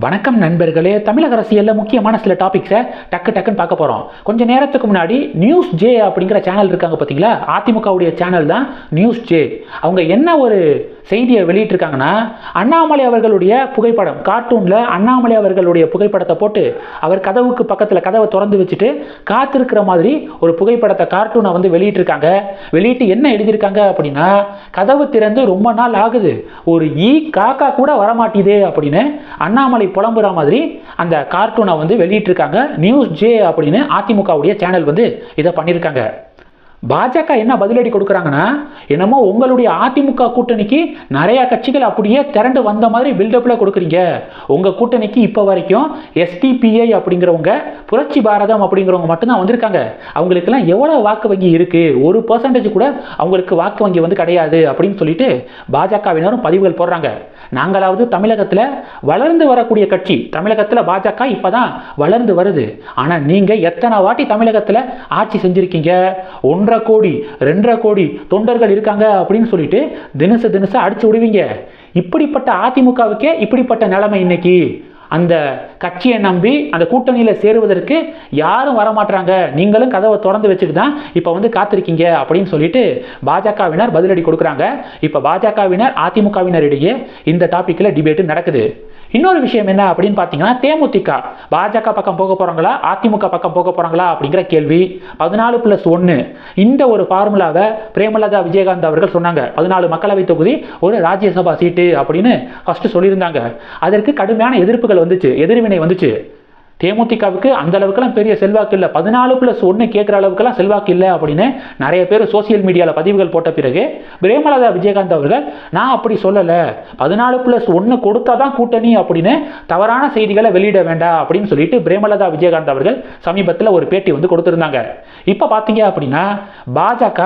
வணக்கம் நண்பர்களே. தமிழக அரசியலில் முக்கியமான சில டாபிக்ஸை டக்கு டக்குன்னு பார்க்க போகிறோம் கொஞ்சம் நேரத்துக்கு முன்னாடி நியூஸ் ஜே அப்படிங்கிற சேனல் இருக்காங்க பார்த்தீங்களா அதிமுகவுடைய சேனல் தான் நியூஸ் ஜே அவங்க என்ன ஒரு செய்தியை வெளியிட்டிருக்காங்கன்னா அண்ணாமலை அவர்களுடைய புகைப்படம் கார்ட்டூனில் அண்ணாமலை அவர்களுடைய புகைப்படத்தை போட்டு அவர் கதவுக்கு பக்கத்தில் கதவை திறந்து வச்சுட்டு காத்திருக்கிற மாதிரி ஒரு புகைப்படத்தை கார்ட்டூனை வந்து வெளியிட்டிருக்காங்க. வெளியிட்டு என்ன எழுதியிருக்காங்க அப்படின்னா கதவு திறந்து ரொம்ப நாள் ஆகுது. ஒரு ஈ காக்கா கூட வரமாட்டேதே அப்படின்னு அண்ணாமலை புலம்புற மாதிரி அந்த கார்ட்டூனை வந்து வெளியிட்டிருக்காங்க. நியூஸ் ஜே அப்படின்னு அதிமுகவுடைய சேனல் வந்து இதை பண்ணியிருக்காங்க. பாஜக என்ன பதிலடி கொடுக்குறாங்கன்னா என்னமோ உங்களுடைய அதிமுக கூட்டணிக்கு நிறையா கட்சிகள் அப்படியே திரண்டு வந்த மாதிரி பில்டப்பில் கொடுக்குறீங்க. உங்கள் கூட்டணிக்கு இப்போ வரைக்கும் எஸ்டிபிஐ அப்படிங்கிறவங்க புரட்சி பாரதம் அப்படிங்கிறவங்க மட்டும்தான் வந்திருக்காங்க. அவங்களுக்கெல்லாம் எவ்வளோ வாக்கு வங்கி இருக்குது ஒரு பர்சன்டேஜ் கூட அவங்களுக்கு வாக்கு வங்கி வந்து கிடையாது அப்படின்னு சொல்லிட்டு பாஜகவினரும் பதிவுகள் போடுறாங்க. நாங்களாவது தமிழகத்தில் வளர்ந்து வரக்கூடிய கட்சி. தமிழகத்தில் பாஜக இப்போ தான் வளர்ந்து வருது. ஆனால் நீங்கள் எத்தனை வாட்டி தமிழகத்தில் ஆட்சி செஞ்சுருக்கீங்க? ஒன்று ஒன்றரை கோடி ரெண்டரை கோடி தொண்டர்கள் இருக்காங்க அப்படின்னு சொல்லிட்டு தினசு தினசு அடிச்சு விடுவீங்க. இப்படிப்பட்ட அதிமுகவுக்கே இப்படிப்பட்ட நிலைமை இன்னைக்கு. அந்த கட்சியை நம்பி அந்த கூட்டணியில் சேருவதற்கு யாரும் வரமாட்டாங்க நீங்களும் கதவை திறந்து வச்சுட்டு தான் இப்போ வந்து காத்திருக்கீங்க அப்படின்னு சொல்லிட்டு பாஜகவினர் பதிலடி கொடுக்குறாங்க. இப்போ பாஜகவினர் அதிமுகவினரிடையே இந்த டாப்பிக்கில் டிபேட்டு நடக்குது. இன்னொரு விஷயம் என்ன அப்படின்னு பார்த்தீங்கன்னா தேமுதிக பாஜக பக்கம் போக போகிறாங்களா அதிமுக பக்கம் போக போகிறாங்களா அப்படிங்கிற கேள்வி. பதினாலு ப்ளஸ் ஒன்று இந்த ஒரு ஃபார்முலாவை பிரேமலதா விஜயகாந்த் அவர்கள் சொன்னாங்க. பதினாலு மக்களவை தொகுதி ஒரு ராஜ்யசபா சீட்டு அப்படின்னு ஃபஸ்ட்டு சொல்லியிருந்தாங்க. அதற்கு கடுமையான எதிர்ப்புகள் வந்துச்சு எதிர்வினை வந்துச்சு. தேமுதிகவுக்கு அந்த அளவுக்குலாம் பெரிய செல்வாக்கு இல்லை. பதினாலு பிளஸ் ஒன்று கேட்குற அளவுக்குலாம் செல்வாக்கு இல்லை அப்படின்னு நிறைய பேர் சோசியல் மீடியாவில் பதிவுகள் போட்ட பிறகு பிரேமலதா விஜயகாந்த் அவர்கள் நான் அப்படி சொல்லலை. பதினாலு ப்ளஸ் ஒன்று கொடுத்தா தான் கூட்டணி அப்படின்னு தவறான செய்திகளை வெளியிட வேண்டாம் அப்படின்னு சொல்லிட்டு பிரேமலதா விஜயகாந்த் அவர்கள் சமீபத்தில் ஒரு பேட்டி வந்து கொடுத்துருந்தாங்க. இப்போ பார்த்தீங்க அப்படின்னா பாஜக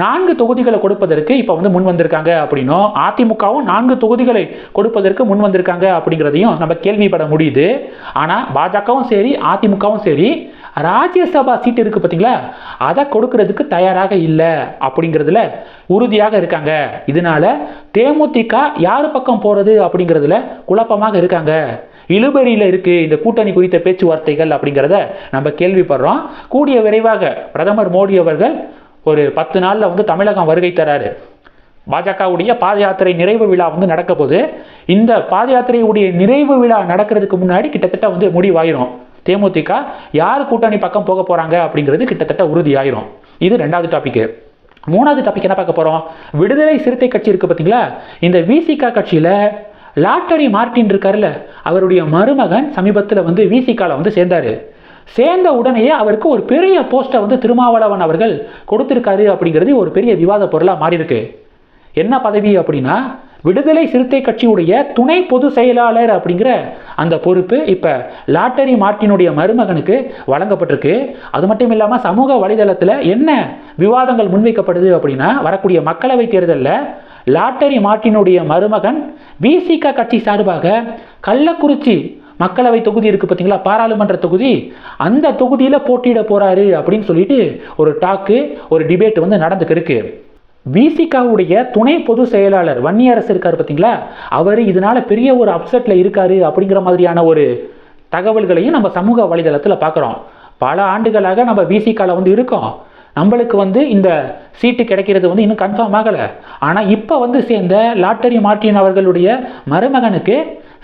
நான்கு தொகுதிகளை கொடுப்பதற்கு இப்போ வந்து முன் வந்திருக்காங்க அப்படின்னும் அதிமுகவும் நான்கு தொகுதிகளை கொடுப்பதற்கு முன் வந்திருக்காங்க அப்படிங்கிறதையும் நம்ம கேள்விப்பட முடியுது. ஆனால் பாஜகவும் சரி அதிமுகவும் சரி ராஜ்யசபா சீட் இருக்குது பார்த்தீங்களா அதை கொடுக்கறதுக்கு தயாராக இல்லை அப்படிங்கிறதுல உறுதியாக இருக்காங்க. இதனால தேமுதிக யார் பக்கம் போகிறது அப்படிங்கிறதுல குழப்பமாக இருக்காங்க. இழுபறியில் இருக்கு இந்த கூட்டணி குறித்த பேச்சுவார்த்தைகள் அப்படிங்கிறத நம்ம கேள்விப்படுறோம். கூடிய விரைவாக பிரதமர் மோடி அவர்கள் ஒரு பத்து நாளில் வந்து தமிழகம் வருகை தராரு. பாஜகவுடைய பாத யாத்திரை நிறைவு விழா வந்து நடக்க போது இந்த பாத யாத்திரையுடைய நிறைவு விழா நடக்கிறதுக்கு முன்னாடி கிட்டத்தட்ட வந்து முடிவாயிரும். தேமுதிக யார் கூட்டணி பக்கம் போக போகிறாங்க அப்படிங்கிறது கிட்டத்தட்ட உறுதியாயிரும். இது ரெண்டாவது டாபிக்கு மூணாவது டாபிக் என்ன பார்க்க போகிறோம் விடுதலை சிறுத்தை கட்சி இருக்குது பார்த்தீங்களா? இந்த விசிகா கட்சியில் லாட்டரி மார்ட்டின் இருக்காருல்ல அவருடைய மருமகன் சமீபத்தில் வந்து விசிகாவில் வந்து சேர்ந்தார். சேர்ந்த உடனேயே அவருக்கு ஒரு பெரிய போஸ்ட்டை வந்து திருமாவளவன் அவர்கள் கொடுத்துருக்காரு அப்படிங்கிறது ஒரு பெரிய விவாத பொருளாக மாறியிருக்கு. என்ன பதவி அப்படின்னா விடுதலை சிறுத்தை கட்சியுடைய துணை பொது செயலாளர் அப்படிங்கிற அந்த பொறுப்பு இப்போ லாட்டரி மார்ட்டினுடைய மருமகனுக்கு வழங்கப்பட்டிருக்கு. அது மட்டும் இல்லாமல் சமூக வலைதளத்தில் என்ன விவாதங்கள் முன்வைக்கப்படுது அப்படின்னா வரக்கூடிய மக்களவை தேர்தலில் லாட்டரி மார்ட்டினுடைய மருமகன் விசிக கட்சி சார்பாக கள்ளக்குறிச்சி மக்களவை தொகுதி இருக்குது பார்த்தீங்களா பாராளுமன்ற தொகுதி. அந்த தொகுதியில் போட்டியிட போகிறாரு அப்படின்னு சொல்லிட்டு ஒரு டாக்கு ஒரு டிபேட் வந்து நடந்துக்கு இருக்கு விசிகாவுடைய துணை பொது செயலாளர் வன்னியரசு இருக்கார் பார்த்தீங்களா அவர் இதனால் பெரிய ஒரு அப்செட்டில் இருக்காரு அப்படிங்கிற மாதிரியான ஒரு தகவல்களையும் நம்ம சமூக வலைதளத்தில் பார்க்குறோம் பல ஆண்டுகளாக நம்ம விசிகாவில் வந்து இருக்கோம். நம்மளுக்கு வந்து இந்த சீட்டு கிடைக்கிறது வந்து இன்னும் கன்ஃபார்ம் ஆகலை. ஆனால் இப்போ வந்து சேர்ந்த லாட்டரி மார்ட்டின் அவர்களுடைய மருமகனுக்கு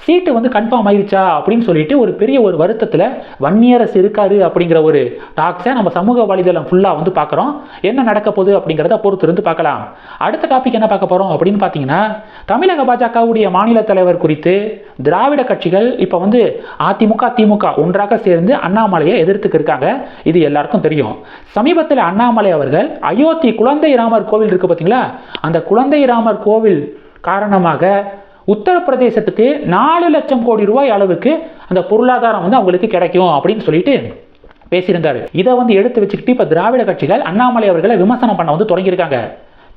சீட்டு வந்து கன்ஃபார்ம் ஆயிடுச்சா அப்படின்னு சொல்லிட்டு ஒரு பெரிய ஒரு வருத்தத்தில் வன்னியரசு இருக்காரு அப்படிங்கிற ஒரு டாக்ஸை நம்ம சமூக வலைதளம் ஃபுல்லாக வந்து பார்க்குறோம். என்ன நடக்க போகுது அப்படிங்கிறத பொறுத்து இருந்து பார்க்கலாம். அடுத்த டாபிக் என்ன பார்க்க போகிறோம் அப்படின்னு பார்த்தீங்கன்னா தமிழக பாஜகவுடைய மாநில தலைவர் குறித்து திராவிட கட்சிகள் இப்போ வந்து அதிமுக திமுக ஒன்றாக சேர்ந்து அண்ணாமலையை எதிர்த்துக்கு இருக்காங்க. இது எல்லாருக்கும் தெரியும். சமீபத்தில் அண்ணாமலை அவர்கள் அயோத்தி குழந்தை ராமர் கோவில் இருக்கு பார்த்தீங்களா அந்த குழந்தை ராமர் கோவில் காரணமாக உத்தரப்பிரதேசத்துக்கு நாலு லட்சம் கோடி ரூபாய் அளவுக்கு அந்த பொருளாதாரம் வந்து அவங்களுக்கு கிடைக்கும் அப்படின்னு சொல்லிட்டு பேசியிருந்தார். இதை வந்து எடுத்து வச்சுக்கிட்டு இப்போ திராவிட கட்சிகள் அண்ணாமலை அவர்களை விமர்சனம் பண்ண வந்து தொடங்கியிருக்காங்க.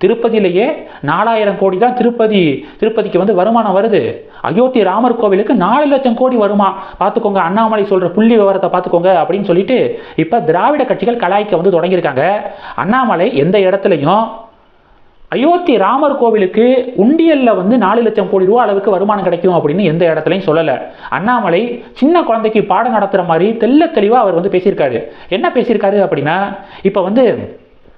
திருப்பதியிலேயே நாலாயிரம் கோடி தான் திருப்பதி திருப்பதிக்கு வந்து வருமானம் வருது. அயோத்தி ராமர் கோவிலுக்கு நாலு லட்சம் கோடி வருமா? பார்த்துக்கோங்க அண்ணாமலை சொல்கிற புள்ளி விவரத்தை பார்த்துக்கோங்க அப்படின்னு சொல்லிட்டு இப்போ திராவிட கட்சிகள் கலாய்க்க வந்து தொடங்கியிருக்காங்க. அண்ணாமலை எந்த இடத்துலையும் அயோத்தி ராமர் கோவிலுக்கு உண்டியல்ல வந்து நாலு லட்சம் கோடி ரூபா அளவுக்கு வருமானம் கிடைக்கும் அப்படின்னு எந்த இடத்துலையும் சொல்லலை. அண்ணாமலை சின்ன குழந்தைக்கு பாடம் நடத்துகிற மாதிரி தெள்ள தெளிவாக அவர் வந்து பேசியிருக்காரு. என்ன பேசியிருக்காரு அப்படின்னா இப்போ வந்து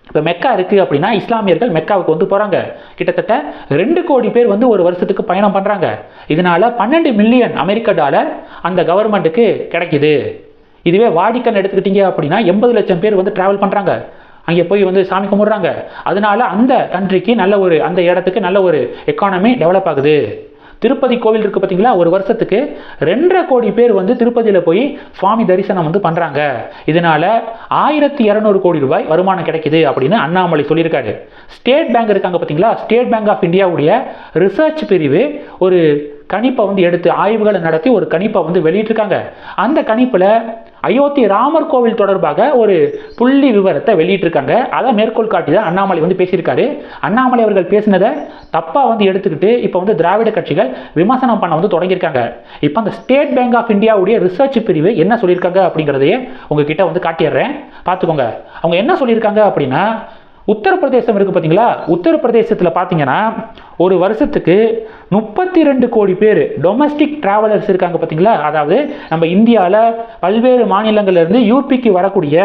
இப்போ மெக்கா இருக்குது அப்படின்னா இஸ்லாமியர்கள் மெக்காவுக்கு வந்து போகிறாங்க கிட்டத்தட்ட ரெண்டு கோடி பேர் வந்து ஒரு வருஷத்துக்கு பயணம் பண்ணுறாங்க இதனால பன்னெண்டு மில்லியன் அமெரிக்க டாலர் அந்த கவர்மெண்ட்டுக்கு கிடைக்குது. இதுவே வாடிக்கன் எடுத்துக்கிட்டீங்க அப்படின்னா எண்பது லட்சம் பேர் வந்து ட்ராவல் பண்ணுறாங்க அங்கே போய் வந்து சாமி கும்பிட்றாங்க. அதனால அந்த கண்ட்ரிக்கு நல்ல ஒரு அந்த இடத்துக்கு நல்ல ஒரு எக்கானமி டெவலப் ஆகுது. திருப்பதி கோவில் இருக்குது பார்த்தீங்களா? ஒரு வருஷத்துக்கு ரெண்டரை கோடி பேர் வந்து திருப்பதியில் போய் சுவாமி தரிசனம் வந்து பண்ணுறாங்க இதனால் ஆயிரத்தி இரநூறு கோடி ரூபாய் வருமானம் கிடைக்குது அப்படின்னு அண்ணாமலை சொல்லியிருக்காரு. ஸ்டேட் பேங்க் இருக்காங்க பார்த்தீங்களா? ஸ்டேட் பேங்க் ஆஃப் இந்தியாவுடைய ரிசர்ச் பிரிவு ஒரு கணிப்பை வந்து எடுத்து ஆய்வுகளை நடத்தி ஒரு கணிப்பை வந்து வெளியிட்டிருக்காங்க. அந்த கணிப்பில் அயோத்தி ராமர் கோவில் தொடர்பாக ஒரு புள்ளி விவரத்தை வெளியிட்டிருக்காங்க. அதை மேற்கோள் காட்டி தான் அண்ணாமலை வந்து பேசியிருக்காரு. அண்ணாமலை அவர்கள் பேசினதை தப்பாக வந்து எடுத்துக்கிட்டு இப்போ வந்து திராவிட கட்சிகள் விமர்சனம் பண்ண வந்து தொடங்கியிருக்காங்க. இப்போ அந்த ஸ்டேட் பேங்க் ஆஃப் இந்தியாவுடைய ரிசர்ச் பிரிவு என்ன சொல்லியிருக்காங்க அப்படிங்கிறதையே உங்ககிட்ட வந்து காட்டிடுறேன். பார்த்துக்கோங்க. அவங்க என்ன சொல்லியிருக்காங்க அப்படின்னா உத்தரப்பிரதேசம் இருக்குது பார்த்தீங்களா உத்தரப்பிரதேசத்தில் பார்த்தீங்கன்னா ஒரு வருஷத்துக்கு முப்பத்தி ரெண்டு கோடி பேர் டொமஸ்டிக் ட்ராவலர்ஸ் இருக்காங்க பார்த்தீங்களா அதாவது நம்ம இந்தியாவில் பல்வேறு மாநிலங்கள்லேருந்து யூபிக்கு வரக்கூடிய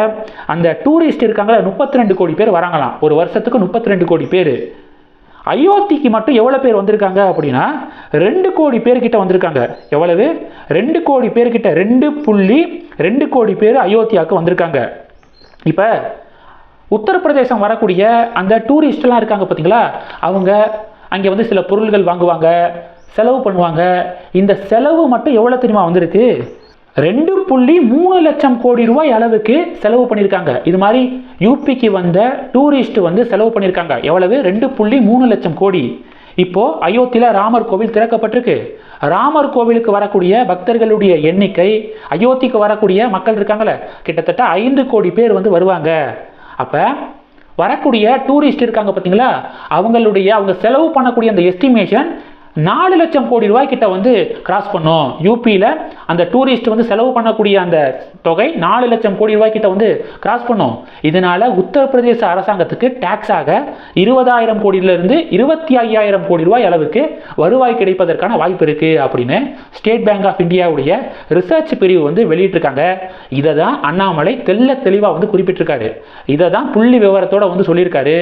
அந்த டூரிஸ்ட் இருக்காங்களா? முப்பத்தி ரெண்டு கோடி பேர் வராங்களாம். ஒரு வருஷத்துக்கு முப்பத்தி ரெண்டு கோடி பேர். அயோத்திக்கு மட்டும் எவ்வளோ பேர் வந்திருக்காங்க அப்படின்னா ரெண்டு கோடி பேர்கிட்ட வந்திருக்காங்க. எவ்வளவு? ரெண்டு கோடி பேர்கிட்ட ரெண்டு புள்ளி ரெண்டு கோடி பேர் அயோத்தியாவுக்கு வந்திருக்காங்க. இப்போ உத்தரப்பிரதேசம் வரக்கூடிய அந்த டூரிஸ்ட்லாம் இருக்காங்க பார்த்தீங்களா அவங்க அங்கே வந்து சில பொருள்கள் வாங்குவாங்க செலவு பண்ணுவாங்க. இந்த செலவு மட்டும் எவ்வளோ தெரியுமா வந்திருக்கு? ரெண்டு புள்ளி மூணு லட்சம் கோடி ரூபாய் அளவுக்கு செலவு பண்ணியிருக்காங்க இது மாதிரி யூபிக்கு வந்த டூரிஸ்ட் வந்து செலவு பண்ணியிருக்காங்க எவ்வளவு? ரெண்டு புள்ளி மூணு லட்சம் கோடி. இப்போ அயோத்தியில் ராமர் கோவில் திறக்கப்பட்டிருக்கு. ராமர் கோவிலுக்கு வரக்கூடிய பக்தர்களுடைய எண்ணிக்கை அயோத்திக்கு வரக்கூடிய மக்கள் இருக்காங்களே கிட்டத்தட்ட ஐந்து கோடி பேர் வந்து வருவாங்க. அப்போ வரக்கூடிய டூரிஸ்ட் இருக்காங்க பார்த்தீங்களா அவங்களுடைய அவங்க செலவு பண்ணக்கூடிய அந்த எஸ்டிமேஷன் நாலு லட்சம் கோடி ரூபாய் கிட்ட வந்து கிராஸ் பண்ணும். யூபியில் அந்த டூரிஸ்ட் வந்து செலவு பண்ணக்கூடிய அந்த தொகை நாலு லட்சம் கோடி ரூபாய் கிட்ட வந்து கிராஸ் பண்ணும். இதனால உத்தரப்பிரதேச அரசாங்கத்துக்கு டேக்ஸாக இருபதாயிரம் கோடியிலிருந்து இருபத்தி ஐயாயிரம் கோடி ரூபாய் அளவுக்கு வருவாய் கிடைப்பதற்கான வாய்ப்பு இருக்கு அப்படின்னு ஸ்டேட் பேங்க் ஆஃப் இந்தியாவுடைய ரிசர்ச் பிரிவு வந்து வெளியிட்டிருக்காங்க. இதை தான் அண்ணாமலை தெல்ல தெளிவாக வந்து குறிப்பிட்டிருக்காரு. இதை தான் புள்ளி விவரத்தோட வந்து சொல்லியிருக்காரு.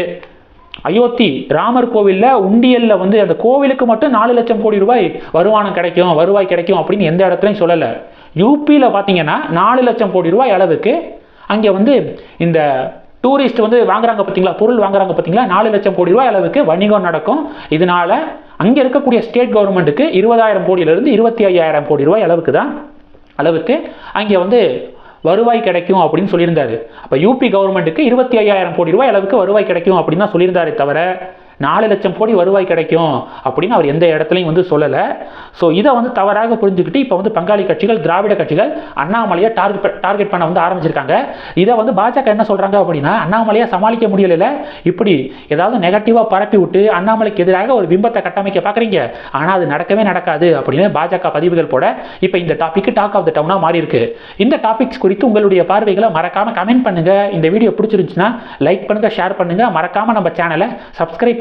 அயோத்தி ராமர் கோவிலில் உண்டியலில் வந்து அந்த கோவிலுக்கு மட்டும் நாலு லட்சம் கோடி ரூபாய் வருமானம் கிடைக்கும் வருவாய் கிடைக்கும் அப்படின்னு எந்த இடத்துலையும் சொல்லலை. யூபியில் பார்த்தீங்கன்னா நாலு லட்சம் கோடி ரூபாய் அளவுக்கு அங்கே வந்து இந்த டூரிஸ்ட் வந்து வாங்குறாங்க பார்த்தீங்களா பொருள் வாங்குறாங்க பார்த்தீங்களா நாலு லட்சம் கோடி ரூபாய் அளவுக்கு வணிகம் நடக்கும். இதனால அங்கே இருக்கக்கூடிய ஸ்டேட் கவர்மெண்ட்டுக்கு இருபதாயிரம் கோடியிலிருந்து இருபத்தி ஐயாயிரம் கோடி ரூபாய் அளவுக்கு தான் அளவுக்கு அங்கே வந்து வருவாய் கிடைக்கும் அப்படின்னு சொல்லியிருந்தாரு. அப்போ யூபி கவர்மெண்ட்டுக்கு இருபத்தி ஐயாயிரம் கோடி ரூபாய் அளவுக்கு வருவாய் கிடைக்கும் அப்படின்னு தான் சொல்லியிருந்தாரே தவிர நாலு லட்சம் கோடி வருவாய் கிடைக்கும் அப்படின்னு அவர் எந்த இடத்துலையும் வந்து சொல்லலை. ஸோ இதை வந்து தவறாக புரிஞ்சுக்கிட்டு இப்போ வந்து பங்காளி கட்சிகள் திராவிட கட்சிகள் அண்ணாமலையை டார்கெட் டார்கெட் பண்ண வந்து ஆரம்பிச்சிருக்காங்க. இதை வந்து பாஜக என்ன சொல்கிறாங்க அப்படின்னா அண்ணாமலையை சமாளிக்க முடியலை இப்படி ஏதாவது நெகட்டிவாக பரப்பி விட்டு அண்ணாமலைக்கு எதிராக ஒரு பிம்பத்தை கட்டமைக்க பார்க்குறீங்க ஆனால் அது நடக்கவே நடக்காது அப்படின்னு பாஜக பதிவுகள் போட இப்போ இந்த டாபிக் டாக் ஆஃப் த டவுனாக மாறி இருக்கு இந்த டாபிக்ஸ் குறித்து உங்களுடைய பார்வைகளை மறக்காமல் கமெண்ட் பண்ணுங்கள் இந்த வீடியோ பிடிச்சிருந்துச்சுன்னா லைக் பண்ணுங்க ஷேர் பண்ணுங்க. மறக்காமல் நம்ம சேனலை சப்ஸ்கிரைப்